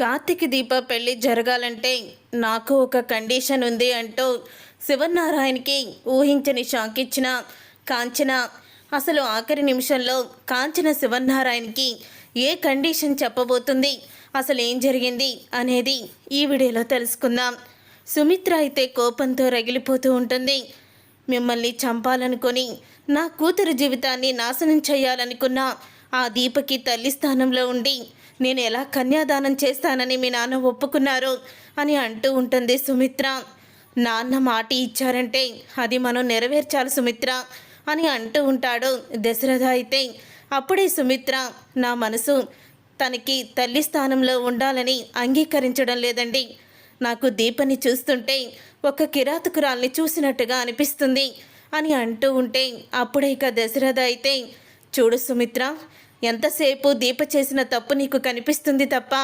కార్తిక్ దీప పెళ్ళి జరగాలంటే నాకు ఒక కండిషన్ ఉంది అంటూ శివనారాయణకి ఊహించని షాక్ ఇచ్చిన కాంచన. అసలు ఆఖరి నిమిషంలో కాంచన శివనారాయణకి ఏ కండిషన్ చెప్పబోతుంది? అసలు ఏం జరిగింది అనేది ఈ వీడియోలో తెలుసుకుందాం. సుమిత్ర అయితే కోపంతో రగిలిపోతూ ఉంటుంది. మిమ్మల్ని చంపాలనుకొని నా కూతురు జీవితాన్ని నాశనం చేయాలనుకున్న ఆ దీపకి తల్లి స్థానంలో ఉండి నేను ఎలా కన్యాదానం చేస్తానని మీ నాన్న ఒప్పుకున్నారు? అని అంటూ ఉంటుంది సుమిత్ర. నాన్న మాట ఇచ్చారంటే అది మనం నెరవేర్చాలి సుమిత్ర అని అంటూ ఉంటాడు దశరథ అయితే. అప్పుడే సుమిత్ర నా మనసు తనకి తల్లి స్థానంలో ఉండాలని అంగీకరించడం లేదండి. నాకు దీపని చూస్తుంటే ఒక కిరాతకురాల్ని చూసినట్టుగా అనిపిస్తుంది అని అంటూ ఉంటే అప్పుడే ఇక దశరథ అయితే చూడు సుమిత్ర ఎంతసేపు దీప చేసిన తప్పు నీకు కనిపిస్తుంది తప్ప?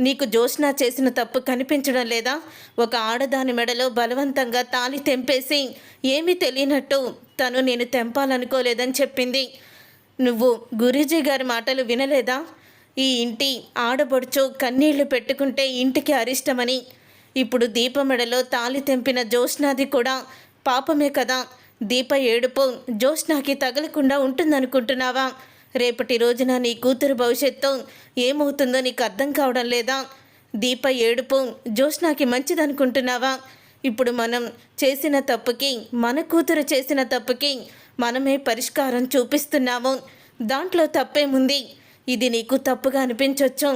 నీకు జోష్నా చేసిన తప్పు కనిపించడం లేదా? ఒక ఆడదాని మెడలో బలవంతంగా తాళి తెంపేసి ఏమీ తెలియనట్టు తను నేను తెంపాలనుకోలేదని చెప్పింది. నువ్వు గురూజీ గారి మాటలు వినలేదా? ఈ ఇంటి ఆడబడుచు కన్నీళ్ళు పెట్టుకుంటే ఇంటికి అరిష్టమని. ఇప్పుడు దీప మెడలో తాళి తెంపిన జోష్నాది కూడా పాపమే కదా? దీప ఏడుపు జోష్నాకి తగలకుండా ఉంటుందనుకుంటున్నావా? రేపటి రోజున నీ కూతురు భవిష్యత్తు ఏమవుతుందో నీకు అర్థం కావడం లేదా? దీప ఏడుపు జోష్నాకి మంచిదనుకుంటున్నావా? ఇప్పుడు మనం చేసిన తప్పుకి మన కూతురు చేసిన తప్పుకి మనమే పరిష్కారం చూపిస్తున్నాము. దాంట్లో తప్పేముంది? ఇది నీకు తప్పుగా అనిపించవచ్చు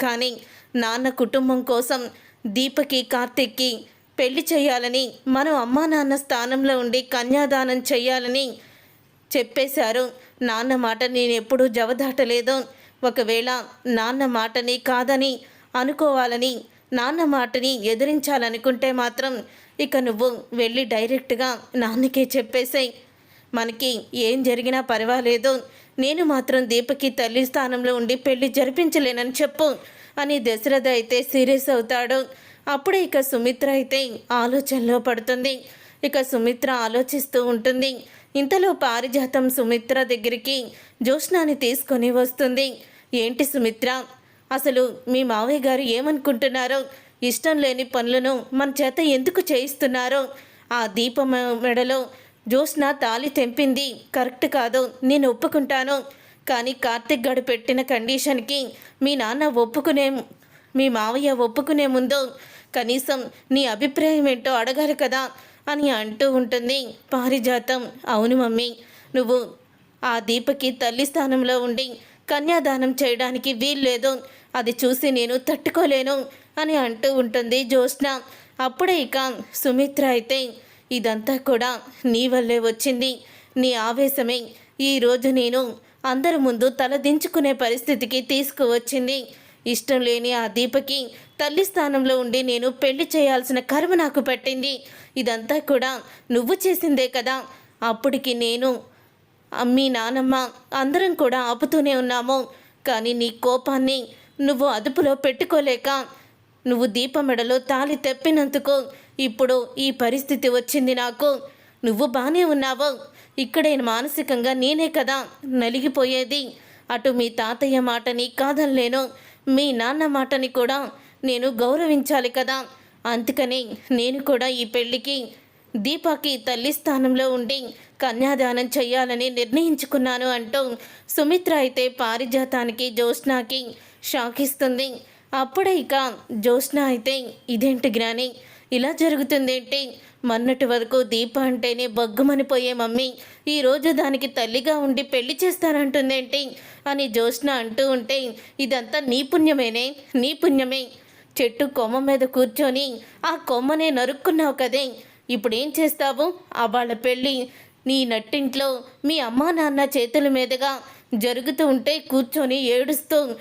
కానీ నాన్న కుటుంబం కోసం దీపకి కార్తిక్కి పెళ్ళి చేయాలని మనం అమ్మా నాన్న స్థానంలో ఉండి కన్యాదానం చేయాలని చెప్పేశారు. నాన్న మాట నేను ఎప్పుడూ జవదాటలేదు. ఒకవేళ నాన్న మాటని కాదని అనుకోవాలని నాన్న మాటని ఎదిరించాలనుకుంటే మాత్రం ఇక నువ్వు వెళ్ళి డైరెక్ట్గా నాన్నకే చెప్పేసాయి. మనకి ఏం జరిగినా పర్వాలేదు. నేను మాత్రం దీపకి తల్లి స్థానంలో ఉండి పెళ్ళి జరిపించలేనని చెప్పు అని దశరథ అయితే సీరియస్ అవుతాడు. అప్పుడే ఇక సుమిత్ర అయితే ఆలోచనలో పడుతుంది. ఇక సుమిత్ర ఆలోచిస్తూ ఉంటుంది. ఇంతలో పారిజాతం సుమిత్ర దగ్గరికి జ్యోష్నాని తీసుకొని వస్తుంది. ఏంటి సుమిత్ర? అసలు మీ మావయ్య గారు ఏమనుకుంటున్నారో? ఇష్టం లేని పనులను మన చేత ఎందుకు చేయిస్తున్నారో? ఆ దీపం మెడలో జ్యోత్స్న తాళి తెంపింది. కరెక్ట్ కాదు నేను ఒప్పుకుంటాను. కానీ కార్తిక్ గడు పెట్టిన కండిషన్కి మీ నాన్న ఒప్పుకునే మీ మావయ్య ఒప్పుకునే ముందు కనీసం నీ అభిప్రాయం ఏంటో అడగాలి కదా అని అంటూ ఉంటుంది పారిజాతం. అవును మమ్మీ నువ్వు ఆ దీపకి తల్లి స్థానంలో ఉండి కన్యాదానం చేయడానికి వీల్లేదు. అది చూసి నేను తట్టుకోలేను అని అంటూ ఉంటుంది జ్యోత్స్న. అప్పుడే ఇక సుమిత్ర అయితే ఇదంతా కూడా నీ వల్లే వచ్చింది. నీ ఆవేశమే. ఈరోజు నేను అందరి ముందు తల దించుకునే పరిస్థితికి తీసుకువచ్చింది. ఇష్టం లేని ఆ దీపకి తల్లి స్థానంలో ఉండి నేను పెళ్ళి చేయాల్సిన కర్మ నాకు పట్టింది. ఇదంతా కూడా నువ్వు చేసిందే కదా. అప్పటికి నేను అమ్మి నానమ్మ అందరం కూడా ఆపుతూనే ఉన్నాము. కానీ నీ కోపాన్ని నువ్వు అదుపులో పెట్టుకోలేక నువ్వు దీప మెడలో తాళి తెప్పినందుకు ఇప్పుడు ఈ పరిస్థితి వచ్చింది నాకు. నువ్వు బాగానే ఉన్నావు. ఇక్కడే మానసికంగా నేనే కదా నలిగిపోయేది. అటు మీ తాతయ్య మాటని కాదనలేను. మీ నాన్న మాటని కూడా నేను గౌరవించాలి కదా. అందుకని నేను కూడా ఈ పెళ్ళికి దీపాకి తల్లి స్థానంలో ఉండి కన్యాదానం చేయాలని నిర్ణయించుకున్నాను అంటూ సుమిత్ర అయితే పారిజాతానికి జ్యోత్స్నాకి షాక్ ఇస్తుంది. అప్పుడే ఇక జ్యోత్స్న అయితే ఇదేంటి గ్రాని ఇలా జరుగుతుందేంటి? మొన్నటి వరకు దీప అంటేనే బగ్గుమనిపోయే మమ్మీ. ఈరోజు దానికి తల్లిగా ఉండి పెళ్ళి చేస్తానంటుందేంటి? అని జ్యోత్స్న అంటూ ఉంటే ఇదంతా నీ పుణ్యమేనే? నీ పుణ్యమే. చెట్టు కొమ్మ మీద కూర్చొని ఆ కొమ్మనే నరుక్కున్నావు కదే. ఇప్పుడు ఏం చేస్తావు? ఆ వాళ్ళ పెళ్ళి. నీ నట్టింట్లో మీ అమ్మా నాన్న చేతుల మీదుగా జరుగుతూ ఉంటే కూర్చొని ఏడుస్తూ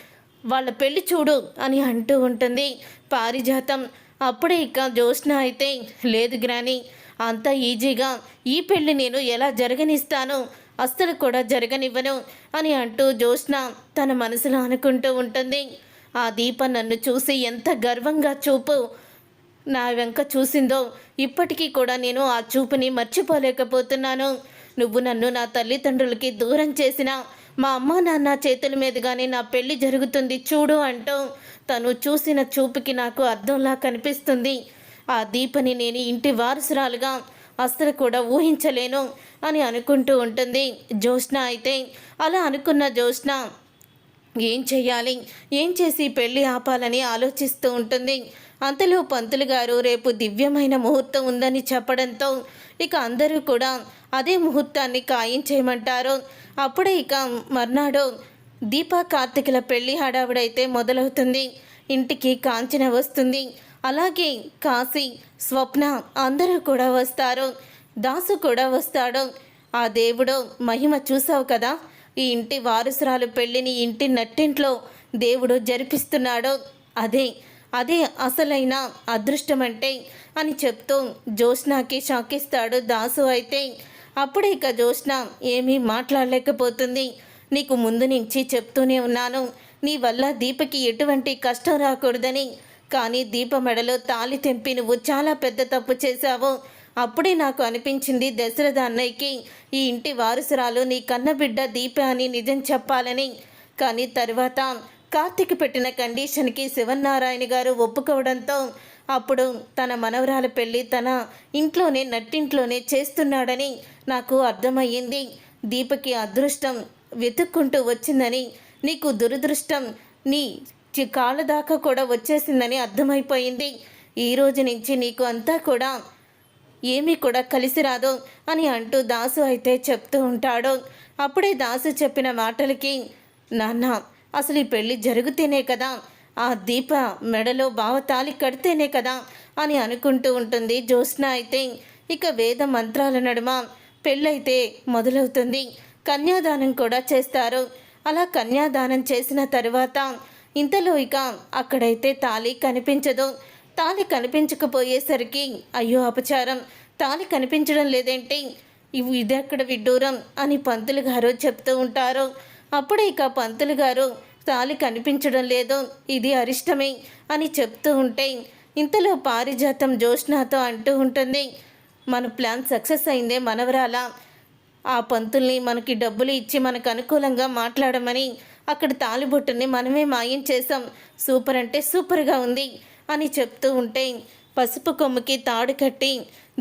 వాళ్ళ పెళ్ళి చూడు అని అంటూ ఉంటుంది. పారిజాతం. అప్పుడే ఇక జ్యోత్స్న అయితే లేదు గ్రాని అంత ఈజీగా. ఈ పెళ్ళి నేను ఎలా జరగనిస్తాను? అస్సలు కూడా జరగనివ్వను అని అంటూ జ్యోత్స్న తన మనసులో అనుకుంటూ ఉంటుంది. ఆ దీప నన్ను చూసి ఎంత గర్వంగా చూపు నా వెంక చూసిందో ఇప్పటికీ కూడా నేను ఆ చూపుని మర్చిపోలేకపోతున్నాను. నువ్వు నన్ను నా తల్లిదండ్రులకి దూరం చేసిన మా అమ్మ నాన్న చేతుల మీదుగానే నా పెళ్ళి జరుగుతుంది చూడు అంటూ తను చూసిన చూపుకి నాకు అర్థంలా కనిపిస్తుంది. ఆ దీపని నేను ఇంటి వారసురాలుగా అస్సలు కూడా ఊహించలేను అని అనుకుంటూ ఉంటుంది జ్యోత్స్న అయితే. అలా అనుకున్న జ్యోత్స్న ఏం చెయ్యాలి? ఏం చేసి పెళ్ళి ఆపాలని ఆలోచిస్తూ ఉంటుంది. అంతలో పంతులు గారు రేపు దివ్యమైన ముహూర్తం ఉందని చెప్పడంతో ఇక అందరూ కూడా అదే ముహూర్తాన్ని ఖాయం చేయమంటారు. అప్పుడే ఇక మర్నాడు దీపా కార్తికుల పెళ్ళి హడావిడైతే మొదలవుతుంది. ఇంటికి కాంచన వస్తుంది. అలాగే కాశీ స్వప్న అందరూ కూడా వస్తారు. దాసు కూడా వస్తాడు. ఆ దేవుడు మహిమ చూసావు కదా? ఈ ఇంటి వారసురాలు పెళ్ళిని ఇంటి నట్టింట్లో దేవుడు జరిపిస్తున్నాడు. అదే అదే అసలైన అదృష్టం అంటే అని చెప్తూ జ్యోత్స్నాకి షాకిస్తాడు దాసు అయితే అప్పుడే ఇక జ్యోత్స్న ఏమీ మాట్లాడలేకపోతుంది. నీకు ముందు నుంచి చెప్తూనే ఉన్నాను. నీ వల్ల దీపకి ఎటువంటి కష్టం రాకూడదని. కానీ దీప మెడలో తాళి తెంపి నువ్వు చాలా పెద్ద తప్పు చేశావు. అప్పుడే నాకు అనిపించింది దశరథ అన్నయ్యకి ఈ ఇంటి వారసురాలు నీ కన్నబిడ్డ దీప అని నిజం చెప్పాలని. కానీ తర్వాత కార్తిక్ పెట్టిన కండిషన్కి శివనారాయణ గారు ఒప్పుకోవడంతో అప్పుడు తన మనవరాల పెళ్ళి తన ఇంట్లోనే నట్టింట్లోనే చేస్తున్నాడని నాకు అర్థమయ్యింది. దీపకి అదృష్టం వెతుక్కుంటూ వచ్చిందని నీకు దురదృష్టం నీ చి- కాళ్ళ దాకా కూడా వచ్చేసిందని అర్థమైపోయింది. ఈ రోజు నుంచి నీకు అంతా కూడా ఏమీ కూడా కలిసి రాదు అని అంటూ దాసు అయితే చెప్తూ ఉంటాడు. అప్పుడే దాసు చెప్పిన మాటలకి నాన్న అసలు ఈ పెళ్ళి జరిగితేనే కదా ఆ దీప మెడలో బావతాలి కడితేనే కదా అని అనుకుంటూ ఉంటుంది జ్యోత్స్న అయితే. ఇక వేద మంత్రాల నడుమ పెళ్ళైతే మొదలవుతుంది. కన్యాదానం కూడా చేస్తారు. అలా కన్యాదానం చేసిన తరువాత ఇంతలో ఇక అక్కడైతే తాళి కనిపించదు. తాళి కనిపించకపోయేసరికి అయ్యో అపచారం. తాళి కనిపించడం లేదేంటి ఇది అక్కడ విడ్డూరం అని పంతులు గారు చెప్తూ ఉంటారు. అప్పుడే ఇక పంతులు గారు తాళి కనిపించడం లేదు ఇది అరిష్టమే అని చెప్తూ ఉంటే ఇంతలో పారిజాతం జోష్నాతో అంటూ ఉంటుంది. మన ప్లాన్ సక్సెస్ అయిందే మనవరాల. ఆ పంతుల్ని మనకి డబ్బులు ఇచ్చి మనకు అనుకూలంగా మాట్లాడమని అక్కడ తాలిబొట్టుని మనమే మాయం చేసాం సూపర్ అంటే సూపర్గా ఉంది అని చెప్తూ ఉంటే పసుపు కొమ్ముకి తాడు కట్టి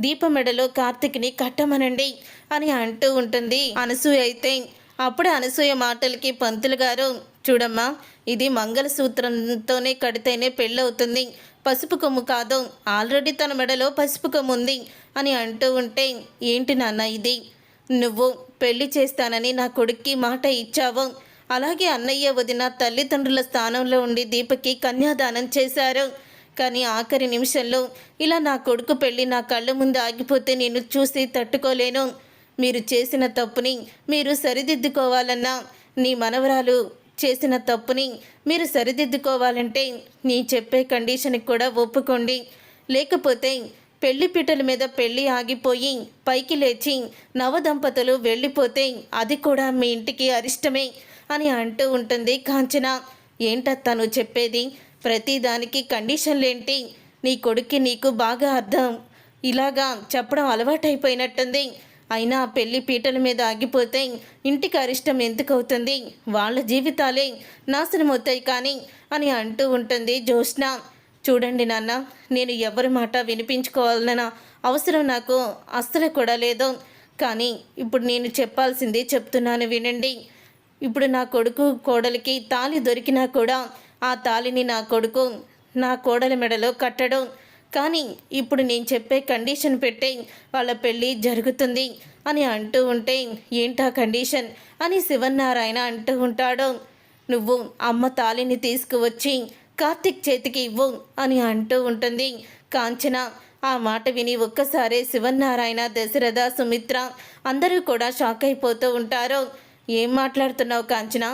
దీపమెడలో కార్తిక్ని కట్టమనండి అని అంటూ ఉంటుంది. అనసూయ అయితే అప్పుడు అనసూయ మాటలకి పంతులు గారు చూడమ్మా ఇది మంగళసూత్రంతోనే కడితేనే పెళ్ళవుతుంది. పసుపు కొమ్ము కాదు ఆల్రెడీ తన మెడలో పసుపు కొమ్ము ఉంది అని అంటూ ఉంటే ఏంటి నాన్న ఇది? నువ్వు పెళ్ళి చేస్తానని నా కొడుక్కి మాట ఇచ్చావు. అలాగే అన్నయ్య వదిన తల్లిదండ్రుల స్థానంలో ఉండి దీపకి కన్యాదానం చేశారు. కానీ ఆఖరి నిమిషంలో ఇలా నా కొడుకు పెళ్ళి నా కళ్ళ ముందు ఆగిపోతే నేను చూసి తట్టుకోలేను. మీరు చేసిన తప్పుని మీరు సరిదిద్దుకోవాలన్నా నీ మనవరాలు చేసిన తప్పుని మీరు సరిదిద్దుకోవాలంటే నీ చెప్పే కండిషన్కి కూడా ఒప్పుకోండి. లేకపోతే పెళ్ళి పీటల మీద పెళ్ళి ఆగిపోయి పైకి లేచి నవదంపతులు వెళ్ళిపోతే అది కూడా మీ ఇంటికి అరిష్టమే అని అంటూ ఉంటుంది కాంచన. ఏంట తను చెప్పేది? ప్రతిదానికి కండిషన్లేంటి నీ కొడుక్కి నీకు బాగా అర్థం. ఇలాగా చెప్పడం అలవాటైపోయినట్టుంది. అయినా పెళ్ళి పీటల మీద ఆగిపోతే ఇంటికి అరిష్టం ఎందుకు అవుతుంది వాళ్ళ జీవితాలే నాశనం అవుతాయి కానీ అని అంటూ ఉంటుంది జ్యోత్స్న. చూడండి నాన్న నేను ఎవరి మాట వినిపించుకోవాలన్న అవసరం నాకు అస్సలు కూడా లేదు. కానీ ఇప్పుడు నేను చెప్పాల్సింది చెప్తున్నాను వినండి. ఇప్పుడు నా కొడుకు కోడలికి తాళి దొరికినా కూడా ఆ తాళిని నా కొడుకు నా కోడలి మెడలో కట్టడం. కానీ ఇప్పుడు నేను చెప్పే కండిషన్ పెట్టే వాళ్ళ పెళ్ళి జరుగుతుంది అని అంటూ ఉంటే ఏంటా కండిషన్ అని శివనారాయణ అంటూ ఉంటాడు. నువ్వు అమ్మ తాళిని తీసుకువచ్చి కార్తిక్ చేతికి ఇవ్వు అని అంటూ ఉంటుంది. కాంచన ఆ మాట విని ఒక్కసారే శివనారాయణ దశరథ సుమిత్ర అందరూ కూడా షాక్ అయిపోతూ ఉంటారు. ఏం మాట్లాడుతున్నావు కాంచన?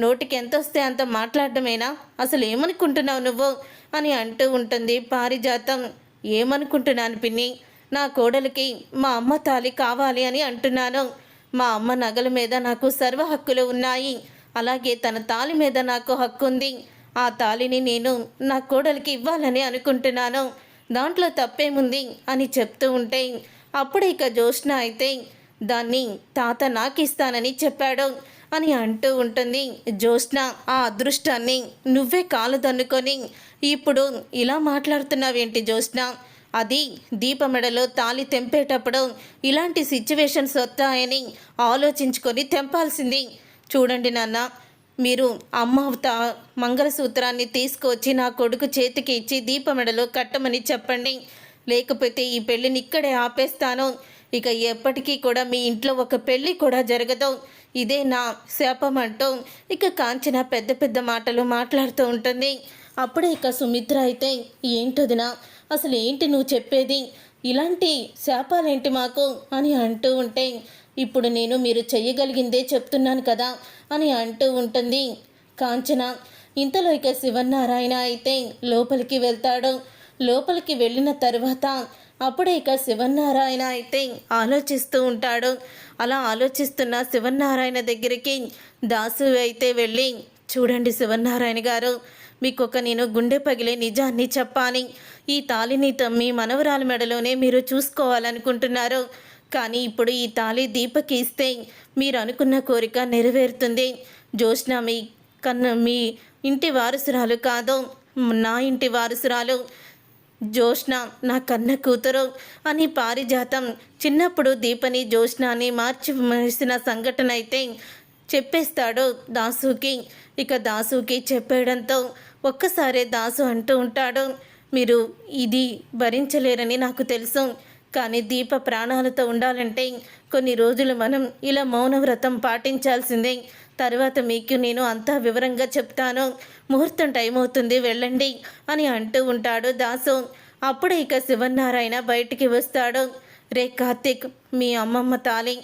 నోటికి ఎంత వస్తే అంత మాట్లాడటమేనా? అసలు ఏమనుకుంటున్నావు నువ్వు? అని అంటూ ఉంటుంది పారిజాతం. ఏమనుకుంటున్నాను పిన్ని? నా కోడలికి మా అమ్మ తాలి కావాలి అని అంటున్నాను. మా అమ్మ నగల మీద నాకు సర్వ హక్కులు ఉన్నాయి. అలాగే తన తాలి మీద నాకు హక్కు ఉంది ఆ తాలిని నేను నా కోడలికి ఇవ్వాలని అనుకుంటున్నాను. దాంట్లో తప్పేముంది? అని చెప్తూ ఉంటే అప్పుడు ఇక జోష్న అయితే దాన్ని తాత నాకు ఇస్తానని చెప్పాడు. అని అంటూ ఉంటుంది జ్యోత్స్న ఆ అదృష్టాన్ని. నువ్వే కాలు దన్నుకొని ఇప్పుడు ఇలా మాట్లాడుతున్నావేంటి జ్యోత్స్న? అది దీపమెడలో తాళి తెంపేటప్పుడు ఇలాంటి సిచ్యువేషన్స్ వస్తాయని ఆలోచించుకొని తెంపాల్సింది. చూడండి నాన్న మీరు అమ్మ మంగళసూత్రాన్ని తీసుకొచ్చి నా కొడుకు చేతికి ఇచ్చి దీపమెడలో కట్టమని చెప్పండి. లేకపోతే ఈ పెళ్ళిని ఇక్కడే ఆపేస్తాను. ఇక ఎప్పటికీ కూడా మీ ఇంట్లో ఒక పెళ్ళి కూడా జరగదు. ఇదే నా శాపం అంటూ ఇక కాంచన పెద్ద పెద్ద మాటలు మాట్లాడుతూ ఉంటుంది. అప్పుడే ఇక సుమిత్ర అయితే ఏంటదినా అసలు ఏంటి నువ్వు చెప్పేది? ఇలాంటి శాపాలేంటి మాకు? అని అంటూ ఉంటే ఇప్పుడు నేను మీరు చెయ్యగలిగిందే చెప్తున్నాను కదా అని అంటూ ఉంటుంది. కాంచన ఇంతలో ఇక శివనారాయణ అయితే లోపలికి వెళ్తాడు. లోపలికి వెళ్ళిన తర్వాత అప్పుడే ఇక శివనారాయణ అయితే ఆలోచిస్తూ ఉంటాడు. అలా ఆలోచిస్తున్న శివనారాయణ దగ్గరికి దాసు అయితే వెళ్ళి చూడండి శివనారాయణ గారు మీకు ఒక నేను గుండె పగిలే నిజాన్ని చెప్పాలి. ఈ తాళిని తమ్మి మనవరాల మెడలోనే మీరు చూసుకోవాలనుకుంటున్నారు. కానీ ఇప్పుడు ఈ తాళి దీపకి ఇస్తే మీరు అనుకున్న కోరిక నెరవేరుతుంది. జోష్న మీ కన్న మీ ఇంటి వారసురాలు కాదు. నా ఇంటి వారసురాలు జోష్న నా కన్న కూతురు అని పారిజాతం. చిన్నప్పుడు దీపని జోష్నాని మార్చి వేసిన సంఘటన అయితే చెప్పేస్తాడు దాసుకి. ఇక దాసుకి చెప్పేయడంతో ఒక్కసారే దాసు అంటూ ఉంటాడు మీరు ఇది భరించలేరని నాకు తెలుసు. కానీ దీప ప్రాణాలతో ఉండాలంటే కొన్ని రోజులు మనం ఇలా మౌనవ్రతం పాటించాల్సిందే. తర్వాత మీకు నేను అంతా వివరంగా చెప్తాను. ముహూర్తం టైం అవుతుంది వెళ్ళండి అని అంటూ ఉంటాడు దాసు. అప్పుడు ఇక శివనారాయణ బయటికి వస్తాడు. రే కార్తిక్ మీ అమ్మమ్మ తాలి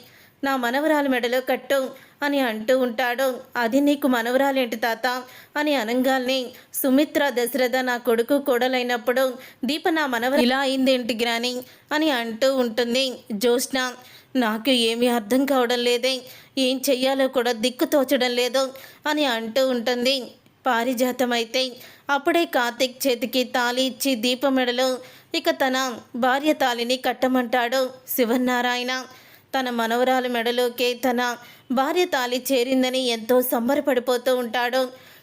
నా మనవరాల మెడలో కట్టు అని అంటూ ఉంటాడు. అది నీకు మనవరాలేంటి తాత? అని అనంగాల్ని సుమిత్ర దశరథ నా కొడుకు కోడలైనప్పుడు దీప నా మనవర ఇలా అయిందేంటి గ్రాని అని అంటూ ఉంటుంది జ్యోష్ణ నాకు ఏమీ అర్థం కావడం లేదే. ఏం చెయ్యాలో కూడా దిక్కు తోచడం లేదు అని అంటూ ఉంటుంది. పారిజాతం అయితే అప్పుడే కార్తిక్ చేతికి తాళి ఇచ్చి దీపమెడలో ఇక తన భార్య తాళిని కట్టమంటాడు శివనారాయణ తన మనవరాల మెడలోకే తన భార్య తాళి చేరిందని ఎంతో సంబరపడిపోతూ ఉంటాడు.